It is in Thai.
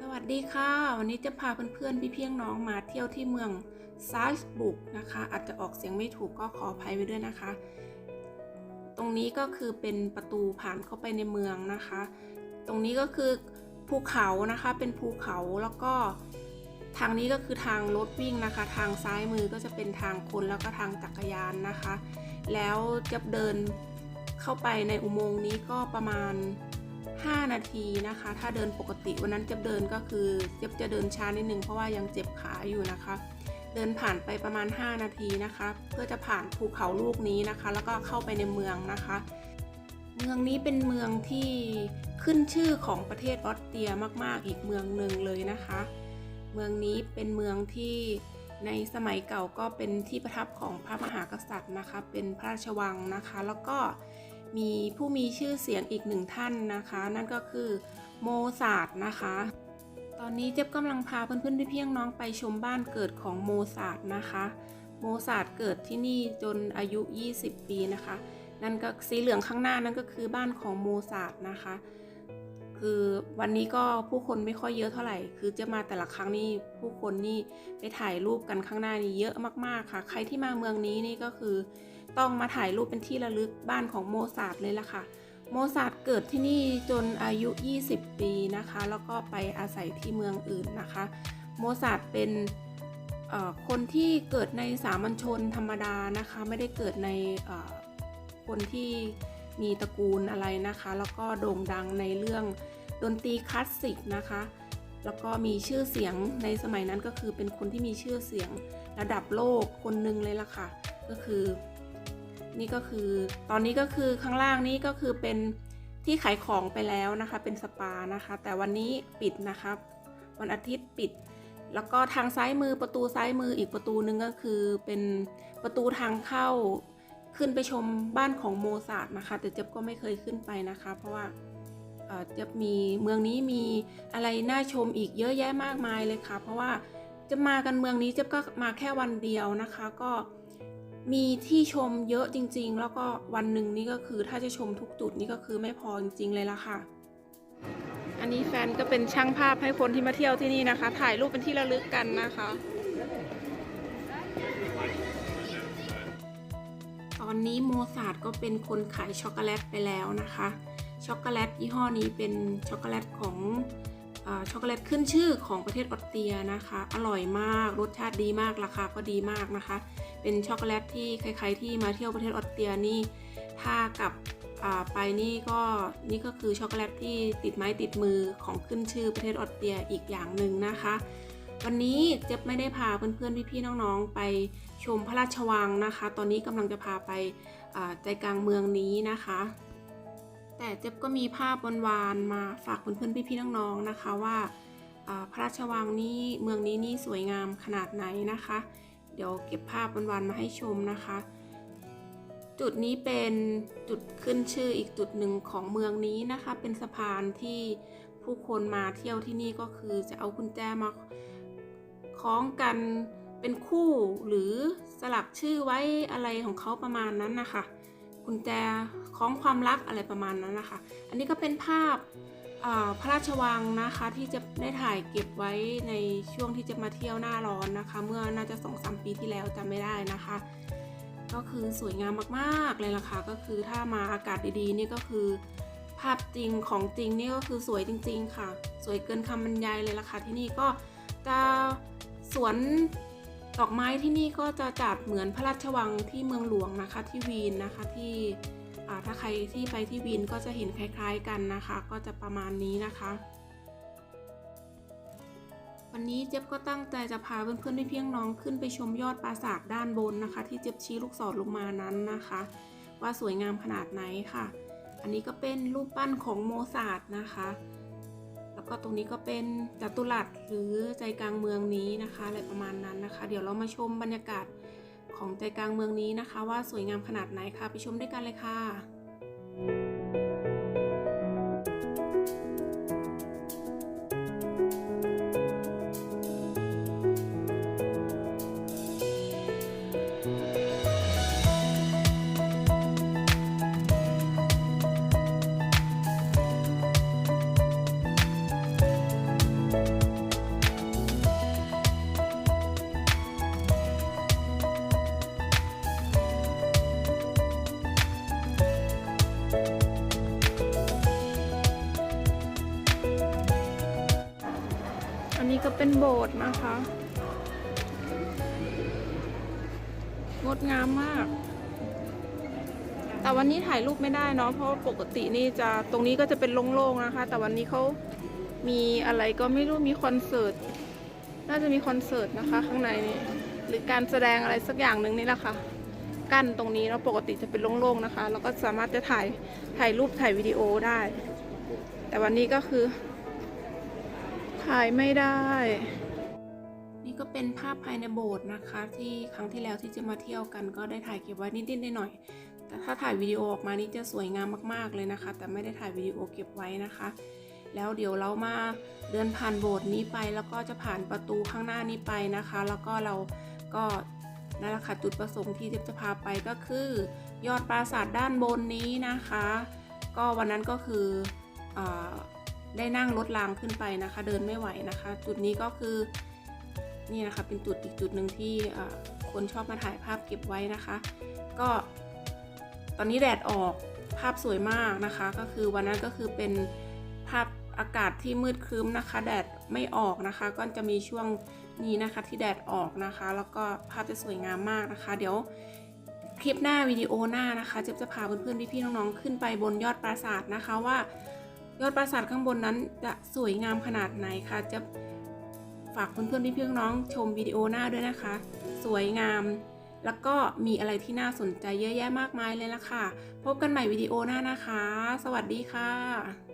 สวัสดีค่ะ วันนี้จะพาเพื่อนๆพี่เพียงน้องมาเที่ยวที่เมืองซาลซบุกนะคะ อาจจะออกเสียงไม่ถูกก็ขออภัยไว้ด้วยนะคะ ตรงนี้ก็คือเป็นประตูผ่านเข้าไปในเมืองนะคะ ตรงนี้ก็คือภูเขานะคะเป็นภูเขาแล้วก็ทางนี้ก็คือทางรถวิ่งนะคะ ทางซ้ายมือก็จะเป็นทางคนแล้วก็ทางจักรยานนะคะ แล้วจะเดินเข้าไปในอุโมงค์นี้ก็ประมาณ 5 นาทีนะคะ ถ้าเดินปกติวันนั้นเจะเดินก็คือเจะจะเดินช้านิดนึงเพราะว่ายังเจ็บขาอยู่นะคะ เดินผ่านไปประมาณ 5 นาทีนะคะ เพื่อจะผ่านภูเขาลูกนี้นะคะ แล้วก็เข้าไปในเมืองนะคะ เมืองนี้เป็นเมืองที่ขึ้นชื่อของประเทศออสเตรียมาก ๆ อีกเมืองหนึ่งเลยนะคะ เมืองนี้เป็นเมืองที่ในสมัยเก่าก็เป็นที่ประทับของพระมหากษัตริย์นะคะ เป็นพระราชวังนะคะ แล้วก็ มีผู้มีชื่อเสียงอีกหนึ่งท่านนะคะ นั่นก็คือโมซาร์ทนะคะ ตอนนี้เจ๊บกำลังพาเพื่อนๆพี่ๆน้องไปชมบ้านเกิดของโมซาร์ทนะคะโมซาร์ทเกิดที่นี่จนอายุ 20 ปีนะคะ นั่นก็สีเหลืองข้างหน้านั่นก็คือบ้านของโมซาร์ทนะคะ คือวันนี้ก็ผู้คนไม่ค่อยเยอะเท่าไหร่ คือจะมาแต่ละครั้งนี่ผู้คนนี่ไปถ่ายรูปกันข้างหน้านี่เยอะมากๆค่ะ ใครที่มาเมืองนี้นี่ก็คือ ต้องมาถ่ายรูปเป็นที่ระลึกบ้านของโมซาร์ทเลยล่ะค่ะ โมซาร์ทเกิดที่นี่จนอายุ 20 ปีนะคะ แล้วก็ไปอาศัยที่เมืองอื่นนะคะ โมซาร์ทเป็นคนที่เกิดในสามัญชนธรรมดานะคะ ไม่ได้เกิดในคนที่ มีตระกูลอะไรนะคะ แล้วก็โด่งดังในเรื่องดนตรีคลาสสิกนะคะ แล้วก็มีชื่อเสียงในสมัยนั้นก็คือเป็นคนที่มีชื่อเสียงระดับโลกคนหนึ่งเลยล่ะค่ะ ก็คือนี่ก็คือตอนนี้ก็คือข้างล่างนี้ก็คือเป็นที่ขายของไปแล้วนะคะ เป็นสปานะคะ แต่วันนี้ปิดนะคะวันอาทิตย์ปิด แล้วก็ทางซ้ายมือประตูซ้ายมืออีกประตูนึงก็คือเป็นประตูทางเข้า ขึ้นไปชมบ้านของโมซาร์ทนะคะ แต่เจ๊บก็ไม่เคยขึ้นไปนะคะ เพราะว่าเจ๊บมีเมืองนี้มีอะไรน่าชมอีกเยอะแยะมากมายเลยค่ะ เพราะว่าจะมากันเมืองนี้เจ๊บก็มาแค่วันเดียวนะคะก็มีที่ชมเยอะจริง ๆ แล้วก็วันหนึ่งนี่ก็คือถ้าจะชมทุกจุดนี่ก็คือไม่พอจริงๆเลยละค่ะ อันนี้แฟนก็เป็นช่างภาพให้คนที่มาเที่ยวที่นี่นะคะ ถ่ายรูปเป็นที่ระลึกกันนะคะ อนนี้โมซาร์ทก็เป็นคนขายช็อกโกแลตไปแล้วนะคะ ช็อกโกแลตยี่ห้อนี้เป็นช็อกโกแลตของอช็อกโกแลตขึ้นชื่อของประเทศออสเตรียนะคะ อร่อยมาก รสชาติดีมาก ราคาก็ดีมากนะคะ เป็นช็อกโกแลตที่ใครๆที่มาเที่ยวประเทศออสเตรียนี่ถ้ากับไปนี่ก็นี่ก็คือช็อกโกแลตที่ติดไม้ติดมือของขึ้นชื่อประเทศออสเตรียอีกอย่างหนึ่งนะคะ วันนี้เจ๊บไม่ได้พาเพื่อนๆพี่ๆน้องๆ ไปชมพระราชวังนะคะ ตอนนี้กำลังจะพาไปใจกลางเมืองนี้นะคะ แต่เจ๊บก็มีภาพวานๆมาฝากเพื่อนๆพี่ๆน้องๆนะคะว่าพระราชวังนี้เมืองนี้นี่สวยงามขนาดไหนนะคะ เดี๋ยวเก็บภาพวันๆมาให้ชมนะคะ จุดนี้เป็นจุดขึ้นชื่ออีกจุดหนึ่งของเมืองนี้นะคะ เป็นสะพานที่ผู้คนมาเที่ยวที่นี่ก็คือจะเอากุญแจมา คล้องกันเป็นคู่หรือสลักชื่อไว้อะไรของเขาประมาณนั้นนะคะกุญแจคล้องความรักอะไรประมาณนั้นนะคะ อันนี้ก็เป็นภาพพระราชวังนะคะที่จะได้ถ่ายเก็บไว้ในช่วงที่จะมาเที่ยวหน้าร้อนนะคะ เมื่อน่าจะสองสามปีที่แล้วจำไม่ได้นะคะ ก็คือสวยงามมากๆเลยล่ะค่ะก็คือถ้ามาอากาศดีๆ นี่ก็คือภาพจริงของจริงนี่ก็คือสวยจริง ๆ ค่ะ สวยเกินคำบรรยายเลยล่ะค่ะที่นี่ก็จะ สวนดอกไม้ที่นี่ก็จะจัดเหมือนพระราชวังที่เมืองหลวงนะคะที่วีนนะคะที่ถ้าใครที่ไปที่วีนก็จะเห็นคล้าย ๆกันนะคะ ก็จะประมาณนี้นะคะ วันนี้เจ๊บก็ตั้งใจจะพาเพื่อนๆพี่เพียงน้องขึ้นไปชมยอดปราสาทด้านบนนะคะ ที่เจ๊บชี้ลูกศรลงมานั้นนะคะ ว่าสวยงามขนาดไหนค่ะ อันนี้ก็เป็นรูปปั้นของโมซาร์ทนะคะ ก็ตรงนี้ก็เป็นจัตุรัสหรือใจกลางเมืองนี้นะคะอะไรประมาณนั้นนะคะ เดี๋ยวเรามาชมบรรยากาศของใจกลางเมืองนี้นะคะ ว่าสวยงามขนาดไหนค่ะไปชมด้วยกันเลยค่ะ เป็นโบสถ์นะคะ งดงามมาก แต่วันนี้ถ่ายรูปไม่ได้เนาะเพราะปกตินี่จะตรงนี้ก็จะเป็นโล่งๆนะคะ แต่วันนี้เขามีอะไรก็ไม่รู้มีคอนเสิร์ตน่าจะมีคอนเสิร์ตนะคะ ข้างในนี่หรือการแสดงอะไรสักอย่างหนึ่งนี่แหละค่ะ กั้นตรงนี้แล้วปกติจะเป็นโล่งๆนะคะ แล้วก็สามารถจะถ่ายถ่ายรูปถ่ายวิดีโอได้ แต่วันนี้ก็คือ ถ่ายไม่ได้ นี่ก็เป็นภาพภายในโบสถ์นะคะ ที่ครั้งที่แล้วที่จะมาเที่ยวกัน ก็ได้ถ่ายเก็บไว้นิดๆหน่อยๆแต่ถ้าถ่ายวิดีโอออกมานี่จะสวยงามมากๆเลยนะคะ แต่ไม่ได้ถ่ายวิดีโอเก็บไว้นะคะ แล้วเดี๋ยวเรามาเดินผ่านโบสถ์นี้ไป แล้วก็จะผ่านประตูข้างหน้านี้ไปนะคะ แล้วก็เราก็นั่นแหละค่ะจุดประสงค์ที่เจ๊จะพาไปก็คือ ยอดปราสาทด้านบนนี้นะคะ ก็วันนั้นก็คือเออ ได้นั่งรถรางขึ้นไปนะคะ เดินไม่ไหวนะคะ จุดนี้ก็คือนี่นะคะเป็นจุดอีกจุดหนึ่งที่คนชอบมาถ่ายภาพเก็บไว้นะคะ ก็ตอนนี้แดดออกภาพสวยมากนะคะ ก็คือวันนั้นก็คือเป็นภาพอากาศที่มืดครึ้มนะคะ แดดไม่ออกนะคะ ก็จะมีช่วงนี้นะคะที่แดดออกนะคะ แล้วก็ภาพจะสวยงามมากนะคะ เดี๋ยวคลิปหน้าวิดีโอหน้านะคะเจ๊บจะพาเพื่อนๆพี่ๆน้องๆขึ้นไปบนยอดปราสาทนะคะว่า ยอดปราสาทข้างบนนั้นจะสวยงามขนาดไหนคะจะฝากเพื่อนๆพี่ๆน้องชมวิดีโอหน้าด้วยนะคะ สวยงาม แล้วก็มีอะไรที่น่าสนใจเยอะแยะมากมายเลยละค่ะ พบกันใหม่วิดีโอหน้านะคะ สวัสดีค่ะ